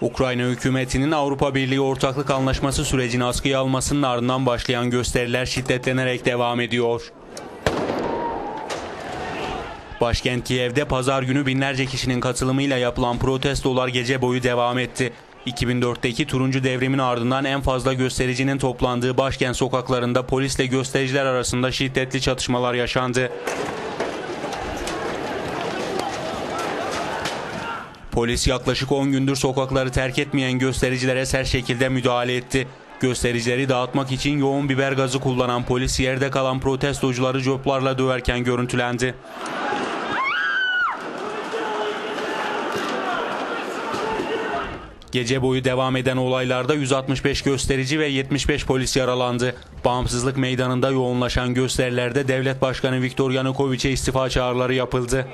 Ukrayna hükümetinin Avrupa Birliği ortaklık anlaşması sürecini askıya almasının ardından başlayan gösteriler şiddetlenerek devam ediyor. Başkent Kiev'de pazar günü binlerce kişinin katılımıyla yapılan protestolar gece boyu devam etti. 2004'teki turuncu devrimin ardından en fazla göstericinin toplandığı başkent sokaklarında polisle göstericiler arasında şiddetli çatışmalar yaşandı. Polis yaklaşık 10 gündür sokakları terk etmeyen göstericilere sert şekilde müdahale etti. Göstericileri dağıtmak için yoğun biber gazı kullanan polis yerde kalan protestocuları coplarla döverken görüntülendi. Gece boyu devam eden olaylarda 165 gösterici ve 75 polis yaralandı. Bağımsızlık meydanında yoğunlaşan gösterilerde Devlet Başkanı Viktor Yanukovic'e istifa çağrıları yapıldı.